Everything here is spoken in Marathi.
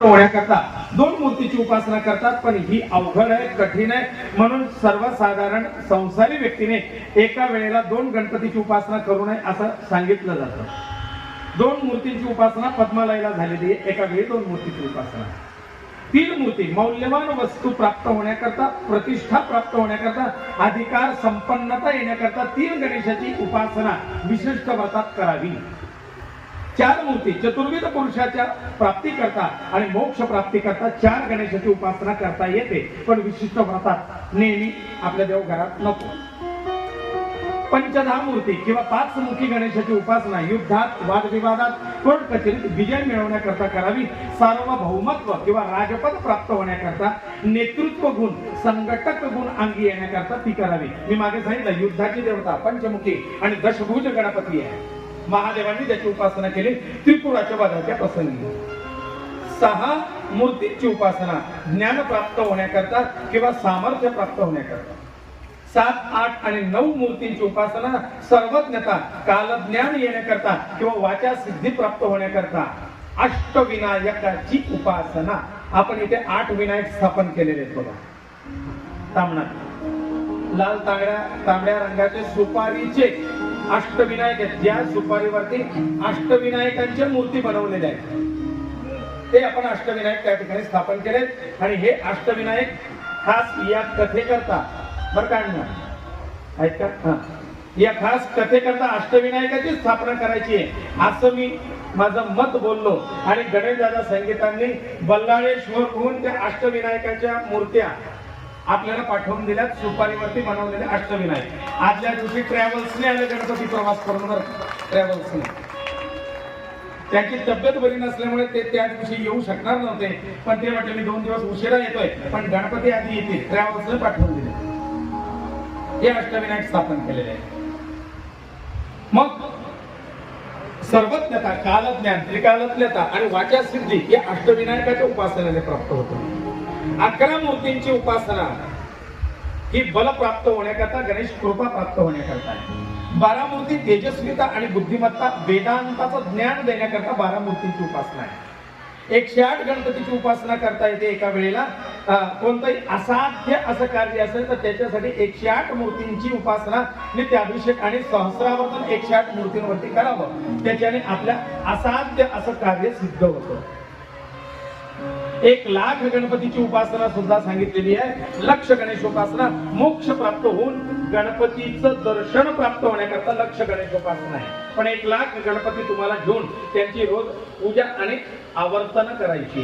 होण्याकरता. दोन मूर्तीची उपासना करतात पण ही अवघड आहे कठीण आहे. म्हणून सर्वसाधारण संसारी व्यक्तीने एका वेळेला दोन गणपतीची उपासना करू नये असं सांगितलं जातं. दोन मूर्तींची उपासना पद्मालयाला झालेली आहे. एका वेळी दोन मूर्तीची उपासना. तीन मूर्ती मौल्यवान वस्तू प्राप्त होण्याकरता प्रतिष्ठा प्राप्त होण्याकरता अधिकार संपन्नता येण्याकरता तीन गणेशाची उपासना विशिष्ट व्रतात करावी. चार मूर्ती चतुर्विध पुरुषाच्या प्राप्ती करता आणि मोक्ष प्राप्ती करता चार गणेशाची उपासना करता येते. पण विशिष्ट व्रतात नेहमी आपल्या देवघरात नको. पंचदहा मूर्ती किंवा पाच मुखी गणेशाची उपासना युद्धात वादविवादात कोर्ट कचेरीत विजय मिळवण्याकरता करावी सार्वभौमत्व किंवा राजपद प्राप्त होण्याकरता नेतृत्व गुण संघटक गुण अंगी येण्याकरता ती करावी. मी मागे सांगितलं युद्धाची देवता पंचमुखी आणि दशभुज गणपती आहे. महादेवांनी त्याची उपासना केली त्रिपुराच्या वादाच्या प्रसंगी. सहा मूर्तींची उपासना ज्ञान प्राप्त होण्याकरता किंवा सामर्थ्य प्राप्त होण्याकरता. सात आठ आणि नऊ मूर्तींची उपासना सर्वज्ञता कालज्ञान येण्याकरता किंवा वाचा सिद्धी प्राप्त होण्याकरता. अष्टविनायकाची उपासना. आपण इथे आठ विनायक स्थापन केलेले आहेत बघा. तांबणा लाल तांबड्या तांबड्या रंगाचे सुपारीचे अष्टविनायक आहेत ज्या सुपारीवरती अष्टविनायकांच्या मूर्ती बनवलेल्या आहेत. ते आपण अष्टविनायक त्या ठिकाणी स्थापन केलेत. आणि हे अष्टविनायक खास या कथेकरता बरं का अण्णा? आहेत का? हा. या खास कथेकरता अष्टविनायकाची स्थापना करायची आहे. असं मी माझं मत बोललो. आणि गणेश दादा संगीतांनी बल्लाळेश्वरहून त्या अष्टविनायकाच्या मूर्त्या आपल्याला पाठवून दिल्यात. सुपारीवरती बनवलेले अष्टविनायक आदल्या दिवशी ट्रॅव्हल्सने आले गणपती प्रवास करून. ट्रॅव्हल्सने. त्यांची तब्येत बरी नसल्यामुळे ते त्या दिवशी येऊ शकणार नव्हते. पण ते म्हटले मी दोन दिवस उशिरा येतोय पण गणपती आधी येतील ट्रॅव्हल्सने पाठवून दिले. हे अष्टविनायक स्थापन केलेले आहे. मग सर्वज्ञता कालज्ञान त्रिकालज्ञता आणि वाचा सिद्धी या अष्टविनायकाच्या उपासनेने प्राप्त होतं. अकरा मूर्तींची उपासना. ही बल प्राप्त होण्याकरता गणेश कृपा प्राप्त होण्याकरता बारा मूर्ती तेजस्विता आणि बुद्धिमत्ता वेदांताचं ज्ञान देण्याकरता बारा मूर्तींची उपासना आहे. एकशे आठ गणपतीची उपासना करता येते एका वेळेला. कोणतंही असाध्य असं कार्य असेल तर त्याच्यासाठी एकशे आठ मूर्तींची उपासना नित्याभिषेक आणि सहस्रावर्तन एकशे आठ मूर्तींवरती करावं. त्याच्याने आपल्या असाध्य असं कार्य सिद्ध होतं. एक लाख गणपतीची उपासना सुद्धा सांगितलेली आहे. लक्ष गणेश उपासना मोक्ष प्राप्त होऊन गणपतीचं दर्शन प्राप्त होण्याकरता लक्ष गणेश उपासना आहे. पण एक लाख गणपती तुम्हाला घेऊन त्यांची रोज पूजा आणि आवर्तन करायची